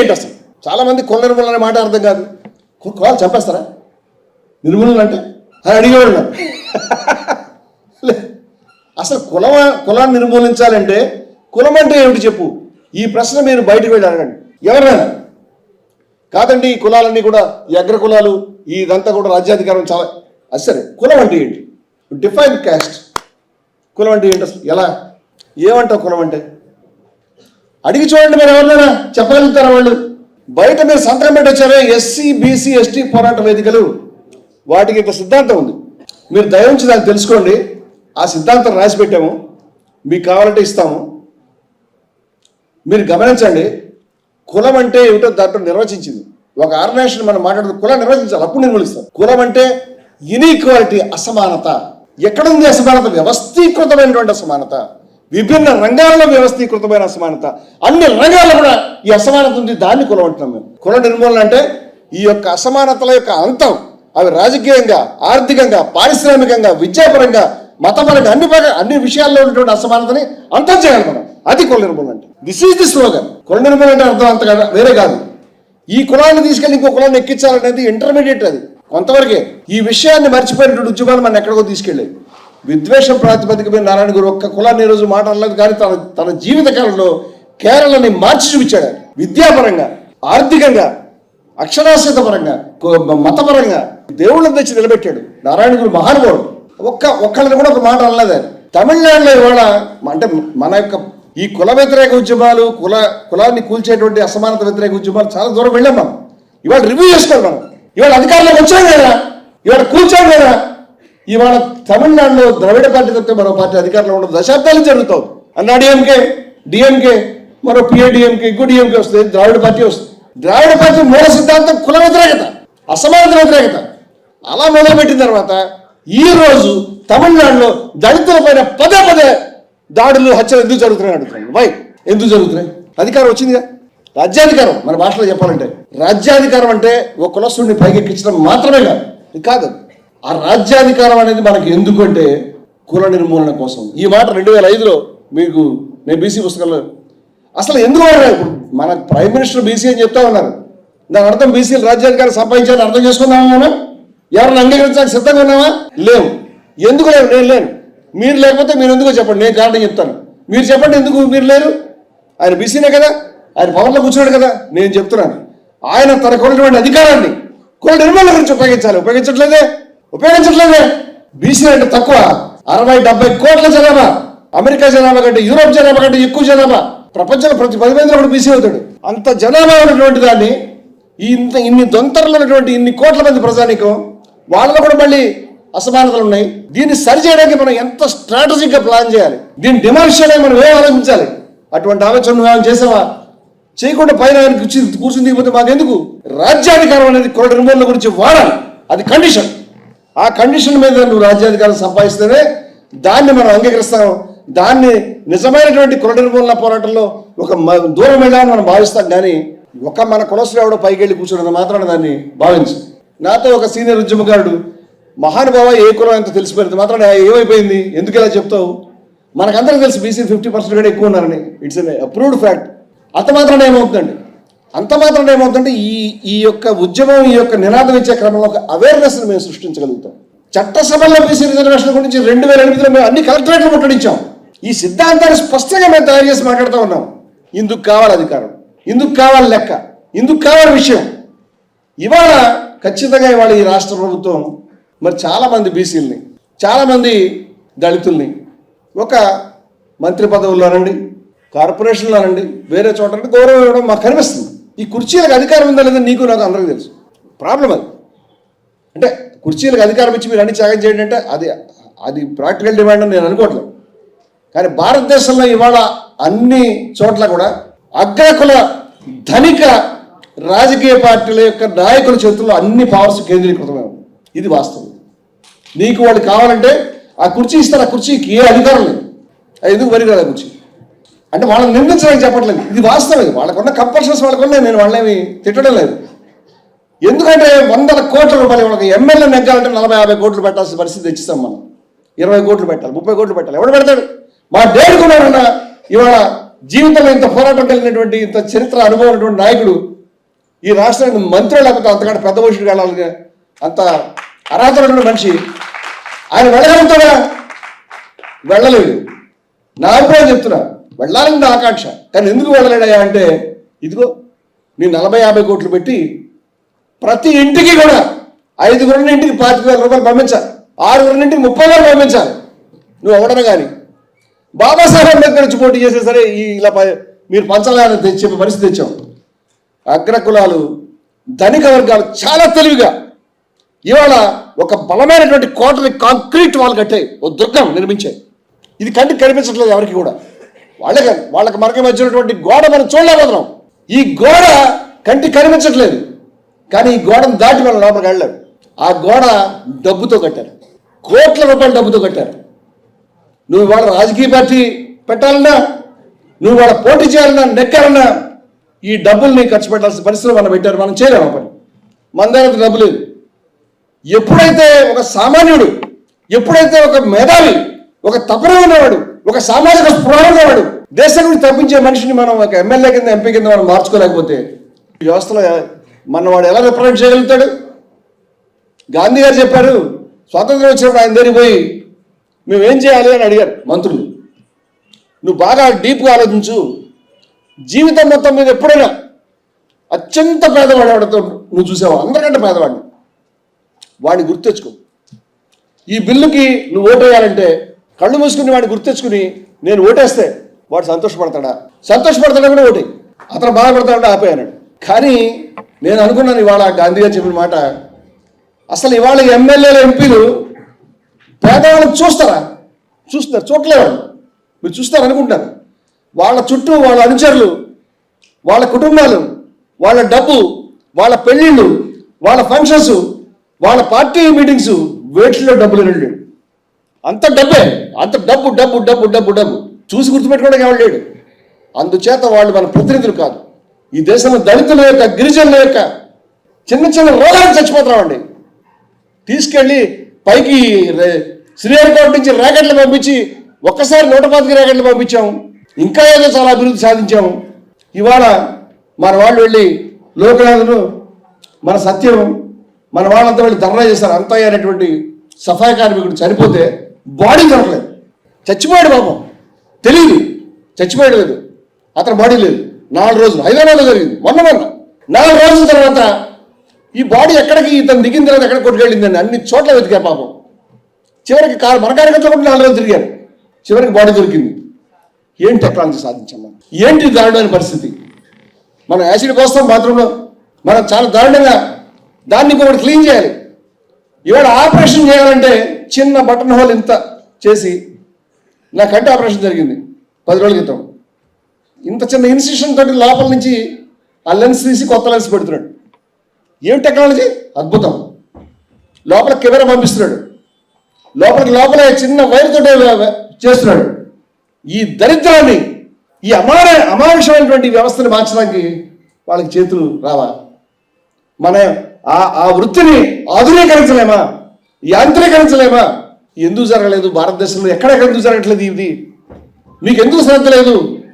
ఏంటి అసలు? చాలా మంది కుల నిర్మూలన మాట అర్థం కాదు. కు- కులాలు చంపేస్తారా? నిర్మూలన అంటే? అని అడిగేవాడు నాకు. లే. అసలు కులం కులాన్ని నిర్మూలించాలంటే కులం అంటే ఏమిటి చెప్పు? ఈ ప్రశ్న మీరు బయటకు వెళ్ళి అడగండి. ఎవరైనా కాదండి ఈ కులాలన్నీ కూడా ఈ అగ్ర కులాలు ఇదంతా కూడా రాజ్యాధికారం చాలా అది సరే కులం అంటే ఏంటి? డిఫైన్ క్యాస్ట్ కులం అంటే ఏంటి అసలు? ఎలా? ఏమంటావు కులం అంటే? అడిగి చూడండి మరి ఎవరినైనా చెప్పగలుగుతారా వాళ్ళు? బయట మీరు సంతకం పెట్టొచ్చారే ఎస్సీ బీసీ ఎస్టీ పోరాట వేదికలు. వాటికి ఒక సిద్ధాంతం ఉంది. మీరు దయవుంచి దాన్ని తెలుసుకోండి. ఆ సిద్ధాంతం రాసి పెట్టాము మీకు కావాలంటే ఇస్తాము. మీరు గమనించండి. కులం అంటే ఏమిటో దాంట్లో నిర్వచించింది. ఒక ఆర్గనైజేషన్ మనం మాట్లాడుతూ కులం నిర్వచించాలి అప్పుడు నిర్మూలిస్తాం. కులం అంటే ఇనీక్వాలిటీ అసమానత. ఎక్కడుంది అసమానత? వ్యవస్థీకృతమైనటువంటి అసమానత. విభిన్న రంగాల్లో వ్యవస్థీకృతమైన అసమానత. అన్ని రంగాల్లో కూడా ఈ అసమానత ఉంది దాన్ని కులం అంటున్నాం మేము. కుల నిర్మూలన అంటే ఈ యొక్క అసమానతల యొక్క అంతం. అవి రాజకీయంగా ఆర్థికంగా పారిశ్రామికంగా విద్యాపరంగా మతపరంగా అన్ని అన్ని విషయాల్లో ఉన్నటువంటి అసమానతని అంతం చేయాలి మనం. అది కుల నిర్మూలన అంటే. దిస్ ఈజ్ ది స్లోగన్ కుల నిర్మూలన అంటే అర్థం అంత కాదు, వేరే కాదు. ఈ కులాన్ని తీసుకెళ్ళి ఇంకో కులాన్ని ఎక్కించాలనేది ఇంటర్మీడియట్ అది. కొంతవరకే ఈ విషయాన్ని మర్చిపోయినటువంటి ఉద్యమాలు మనం ఎక్కడికో తీసుకెళ్ళేది విద్వేషం ప్రాతిపదిక మీద నారాయణ గురు ఒక్క కులాన్ని ఈరోజు మాట్లాడలేదు కానీ తన తన జీవితకాలంలో కేరళని మార్చి చూపించాడు విద్యాపరంగా ఆర్థికంగా అక్షరాస్యత పరంగా మతపరంగా దేవుళ్ళని తెచ్చి నిలబెట్టాడు నారాయణ గురు మహానుభావుడు. ఒక్క ఒక్కళ్ళని కూడా ఒక మాట అనలేదు ఆయన. తమిళనాడులో ఇవాళ అంటే మన యొక్క ఈ కుల వ్యతిరేక ఉద్యమాలు కుల కులాన్ని కూల్చేటువంటి అసమానత వ్యతిరేక ఉద్యమాలు చాలా దూరం వెళ్ళాం మనం. ఇవాళ రివ్యూ చేసుకోవాలి మనం. ఇవాళ అధికారంలోకి వచ్చాం కదా? ఇవాళ కూల్చాం కదా? ఇవాళ తమిళనాడులో ద్రవిడ పార్టీ తప్పితే మరో పార్టీ అధికారంలో ఉండదు. దశాబ్దాలు జరుగుతావు. అన్నా డిఎంకే డిఎంకే మరో పిఏడిఎంకే ఇంకో డిఎంకే వస్తుంది ద్రావిడ పార్టీ వస్తుంది. ద్రావిడ పార్టీ మూల సిద్ధాంతం కుల వ్యతిరేకత అసమానత వ్యతిరేకత. అలా మొదలుపెట్టిన తర్వాత ఈ రోజు తమిళనాడులో దళితుల పైన పదే పదే దాడులు హత్యలు ఎందుకు జరుగుతున్నాయి అడుగుతున్నాను. వై ఎందుకు జరుగుతున్నాయి? అధికారం వచ్చిందిగా? రాజ్యాధికారం మన భాషలో చెప్పాలంటే. రాజ్యాధికారం అంటే ఒక కులస్తుడిని పైకెక్కించడం మాత్రమే కాదు. ఇది కాదు. ఆ రాజ్యాధికారం అనేది మనకి ఎందుకు అంటే కుల నిర్మూలన కోసం. ఈ మాట రెండు వేల ఐదులో మీకు నేను బీసీ పుస్తకంలో అసలు ఎందుకు ఇప్పుడు? మన ప్రైమ్ మినిస్టర్ బీసీ అని చెప్తా ఉన్నారు. దాని అర్థం బీసీలు రాజ్యాధికారం సంపాదించాలని అర్థం చేసుకున్నామా మనం? ఎవరిని అంగీకరించడానికి సిద్ధంగా ఉన్నామా లేవు. ఎందుకు లేవు? నేను లేను. మీరు లేకపోతే మీరు ఎందుకో చెప్పండి. నేను కారణం చెప్తాను. మీరు చెప్పండి ఎందుకు మీరు లేరు? ఆయన బీసీనే కదా? ఆయన పవర్లో కూర్చున్నాడు కదా? నేను చెప్తున్నాను. ఆయన తనకున్నటువంటి అధికారాన్ని కుల నిర్మూలన గురించి ఉపయోగించాలి. ఉపయోగించట్లేదే? ఉపయోగించట్లేదే బీసీ అంటే తక్కువ. అరవై డెబ్బై కోట్ల జనాభా. అమెరికా జనాభా కంటే యూరోప్ జనాభా కంటే ఎక్కువ జనాభా. ప్రపంచంలో ప్రతి పది మందిలో కూడా బీసీ అవుతాడు. అంత జనాభా ఉన్నటువంటి దాన్ని ఇంత ఇన్ని దొంతరలు ఉన్నటువంటి ఇన్ని కోట్ల మంది ప్రజానికం వాళ్ళలో కూడా మళ్ళీ అసమానతలు ఉన్నాయి. దీన్ని సరి చేయడానికి మనం ఎంత స్ట్రాటజిక్గా ప్లాన్ చేయాలి? దీన్ని డిమాండ్ చేయడానికి మనం ఏం ఆలోచించాలి? అటువంటి ఆలోచన నువ్వు ఏమైనా చేసావా? చేయకుండా పైన ఆయన కూర్చుని కూర్చుని దిగిపోతే మాకెందుకు? రాజ్యాధికారం అనేది కొరటి నిర్మూలన గురించి వాడాలి. అది కండిషన్ ఆ కండిషన్ మీద నువ్వు రాజ్యాధికారం సంపాదిస్తేనే దాన్ని మనం అంగీకరిస్తాం. దాన్ని నిజమైనటువంటి కుల నిర్మూలన పోరాటంలో ఒక మ- దూరం వెళ్ళామని మనం భావిస్తాం. కానీ ఒక మన కులస్తులు ఎవడో పైకి వెళ్ళి కూర్చున్నది మాత్రాన దాన్ని భావించు. నాతో ఒక సీనియర్ ఉద్యమకారుడు మహానుభావ ఏ కులం ఎంత తెలిసిపోయింది? మాత్రం ఏమైపోయింది? ఎందుకు ఇలా చెప్తావు? మనకందరూ తెలుసు బీసీ ఫిఫ్టీ పర్సెంట్ కూడా ఎక్కువ ఉన్నారని. ఇట్స్ ఎన్ అప్రూవ్డ్ ఫ్యాక్ట్ అంత మాత్రం ఏమవుతుందండి? అంత మాత్రం ఏమవుతుందంటే ఈ ఈ యొక్క ఉద్యమం ఈ యొక్క నినాదం ఇచ్చే క్రమంలో ఒక అవేర్నెస్ని మేము సృష్టించగలుగుతాం. చట్టసభలో బీసీ రిజర్వేషన్ గురించి రెండు వేల ఎనిమిదిలో మేము అన్ని కలెక్టరేట్లు ముట్టడించాం. ఈ సిద్ధాంతాన్ని స్పష్టంగా మేము తయారు చేసి మాట్లాడుతూ ఉన్నాం. ఇందుకు కావాలి అధికారం ఇందుకు కావాలి లెక్క ఇందుకు కావాలి విషయం. ఇవాళ ఖచ్చితంగా ఇవాళ ఈ రాష్ట్ర ప్రభుత్వం మరి చాలామంది బీసీలని చాలామంది దళితుల్ని ఒక మంత్రి పదవుల్లోనండి కార్పొరేషన్లోనండి వేరే చోట గౌరవం ఇవ్వడం మాకు కనిపిస్తుంది. ఈ కుర్చీలకు అధికారం ఉందా లేదా నీకు నాకు అందరికీ తెలుసు. ప్రాబ్లం అది. అంటే కుర్చీలకు అధికారం ఇచ్చి మీరు అన్ని త్యాగం చేయండి అంటే అది అది ప్రాక్టికల్ డిమాండ్ అని నేను అనుకోవట్లేదు. కానీ భారతదేశంలో ఇవాళ అన్ని చోట్ల కూడా అగ్రకుల ధనిక రాజకీయ పార్టీల యొక్క నాయకుల చేతుల్లో అన్ని పవర్స్ కేంద్రీకృతమే ఇది వాస్తవం. నీకు వాళ్ళు కావాలంటే ఆ కుర్చీ ఇస్తారు ఆ కుర్చీకి ఏ అధికారం లేదు. ఎందుకు మరి ఆ కుర్చీ? అంటే వాళ్ళని నిందించడానికి చెప్పట్లేదు. ఇది వాస్తవం ఇది. వాళ్ళకున్న కంపల్షన్స్ వాళ్ళకున్నాయి. నేను వాళ్ళేమి తిట్టడం లేదు. ఎందుకంటే వందల కోట్ల రూపాయలు వాళ్ళకి ఎమ్మెల్యే నెగ్గాలంటే నలభై యాభై కోట్లు పెట్టాల్సిన పరిస్థితి తెచ్చిస్తాం మనం. ఇరవై కోట్లు పెట్టాలి ముప్పై కోట్లు పెట్టాలి. ఎవడు పెడతాడు? మా డేడుకున్నాడన్న ఇవాళ జీవితంలో ఇంత పోరాటం కలిగినటువంటి ఇంత చరిత్ర అనుభవం ఉన్నటువంటి నాయకుడు ఈ రాష్ట్రానికి మంత్రి లేకపోతే అంతకంటే పెద్ద మనుషుడు వెళ్ళాలి అంత అర్హత ఉన్న మనిషి. ఆయన వెళ్ళగలుగుతాడా? వెళ్ళలేడు నా అభిప్రాయం చెప్తున్నా. వెళ్ళాలని నా ఆకాంక్ష. కానీ ఎందుకు వెళ్ళలేడయా అంటే ఇదిగో నేను నలభై యాభై కోట్లు పెట్టి ప్రతి ఇంటికి కూడా ఐదుగురిని ఇంటికి పాతిక వేల రూపాయలు పంపించాలి. ఆరుగురిని ఇంటికి ముప్పై వేలు పంపించాలి. నువ్వు ఎవడన కానీ బాబాసాహెబ్ అంబేద్కర్ వచ్చి పోటీ చేసే సరే ఈ ఇలా మీరు పంచాలని తెచ్చి పరిస్థితి తెచ్చాం. అగ్రకులాలు ధనిక వర్గాలు చాలా తెలివిగా. ఇవాళ ఒక బలమైనటువంటి కోటని కాంక్రీట్ వాళ్ళు కట్టాయి ఓ దుర్గం నిర్మించాయి. ఇది కంటికి కనిపించట్లేదు ఎవరికి కూడా. వాళ్ళకి వాళ్ళకి మనకి వచ్చినటువంటి గోడ మనం చూడలేకపోతున్నాం. ఈ గోడ కంటి కనిపించట్లేదు. కానీ ఈ గోడను దాటి మనం లోపలికి వెళ్ళలేం. ఆ గోడ డబ్బుతో కట్టారు. కోట్ల రూపాయల డబ్బుతో కట్టారు. నువ్వు వాళ్ళ రాజకీయ పార్టీ పెట్టాలన్నా నువ్వు వాళ్ళ పోటీ చేయాలన్నా నెక్కాలన్నా ఈ డబ్బుల్ని ఖర్చు పెట్టాల్సిన పరిస్థితులు మనం పెట్టారు. మనం చేయలేము పని. మన దగ్గర డబ్బు లేదు. ఎప్పుడైతే ఒక సామాన్యుడు ఎప్పుడైతే ఒక మేధావి ఒక తపన ఉన్నవాడు ఒక సామాజిక స్పృహ ఉన్నవాడు దేశం గురించి తప్పించే మనిషిని మనం ఒక ఎమ్మెల్యే కింద ఎంపీ కింద మనం మార్చుకోలేకపోతే వ్యవస్థలో మన వాడు ఎలా రిప్రజెంట్ చేయగలుగుతాడు? గాంధీ గారు చెప్పారు స్వాతంత్రం వచ్చినప్పుడు ఆయన దగ్గరికి పోయి మేమేం చేయాలి? అని అడిగారు మంత్రులు. నువ్వు బాగా డీప్గా ఆలోచించు. జీవితం మొత్తం మీద ఎప్పుడైనా అత్యంత పేదవాడు వాడితో నువ్వు చూసావా? అందరికంటే పేదవాడిని. వాడిని గుర్తెచ్చుకో ఈ బిల్లుకి నువ్వు ఓటు వేయాలంటే కళ్ళు మూసుకుని వాడిని గుర్తించుకుని నేను ఓటేస్తే వాడు సంతోషపడతాడా? సంతోషపడతాడా కూడా ఓటే. అతను బాధపడతాడంటే ఆపేయన్నాడు. కానీ నేను అనుకున్నాను ఇవాళ గాంధీ గారు చెప్పిన మాట అసలు ఇవాళ ఎమ్మెల్యేల ఎంపీలు పేదవాళ్ళని చూస్తారా? చూస్తారు చూడలేరు వాళ్ళు. మీరు చూస్తారు అనుకుంటారు వాళ్ళ చుట్టూ వాళ్ళ అనుచరులు వాళ్ళ కుటుంబాలు వాళ్ళ డబ్బు వాళ్ళ పెళ్ళిళ్ళు వాళ్ళ ఫంక్షన్స్ వాళ్ళ పార్టీ మీటింగ్స్ వేటిలో డబ్బులు రెండు అంత డబ్బే అంత డబ్బు డబ్బు డబ్బు డబ్బు డబ్బు. చూసి గుర్తుపెట్టుకోవడానికి ఎవరు లేడు? అందుచేత వాళ్ళు మన ప్రతినిధులు కాదు. ఈ దేశంలో దళితుల యొక్క గిరిజనుల యొక్క చిన్న చిన్న రోగాలు చచ్చిపోతున్నామండి. తీసుకెళ్ళి పైకి శ్రీహరికోట నుంచి రేకెట్లు పంపించి ఒక్కసారి నూట పాతికి రేకెట్లు పంపించాము. ఇంకా ఏదో చాలా అభివృద్ధి సాధించాము. ఇవాళ మన వాళ్ళు వెళ్ళి లోకనాథులు మన సత్యం మన వాళ్ళంతా వెళ్ళి ధర్నా చేశారు అంతయ్య అనేటువంటి సఫాయి కార్మికుడు చనిపోతే బాడీ దొరకలేదు చచ్చిపోయాడు పాపం. తెలియదు చచ్చిపోయాడు లేదు. అతని బాడీ లేదు. నాలుగు రోజులు. హైదరాబాద్లో జరిగింది. మొన్న మొన్న నాలుగు రోజుల తర్వాత ఈ బాడీ ఎక్కడికి ఇతను దిగిన తర్వాత ఎక్కడ కొట్టుకెళ్ళిందని అన్ని చోట్ల వెతికా పాపం. చివరికి కారు మన కార్యకర్తలు కూడా నాలుగు రోజులు తిరిగారు. చివరికి బాడీ దొరికింది. ఏం టెక్నాలజీ సాధించాం మనం ఏంటి దారుణమైన పరిస్థితి? మనం యాసిడ్ పోస్తాం బాత్రూంలో. మనం చాలా దారుణంగా దాన్ని కూడా క్లీన్ చేయాలి. ఇవాళ ఆపరేషన్ చేయాలంటే చిన్న బటన్ హోల్ ఇంత చేసి నా కంటి ఆపరేషన్ జరిగింది పది రోజుల క్రితం. ఇంత చిన్న ఇన్సిషన్ తోటి లోపల నుంచి ఆ లెన్స్ తీసి కొత్త లెన్స్ పెడుతున్నాడు. ఏం టెక్నాలజీ? అద్భుతం. లోపల కెమెరా పంపిస్తున్నాడు. లోపలికి లోపలే చిన్న వైర్ తోటే చేస్తున్నాడు. ఈ దరిద్రాన్ని ఈ అమాన అమానుషమైనటువంటి వ్యవస్థను మార్చడానికి వాళ్ళకి చేతులు రావా మన ఆ ఆ వృత్తిని ఆధునీకరించలేమా? యాంత్రీకరించలేమా? ఎందుకు జరగలేదు? భారతదేశంలో ఎక్కడెక్కడ ఎందుకు జరగట్లేదు ఇది? మీకు ఎందుకు శ్రద్ధ లేదు?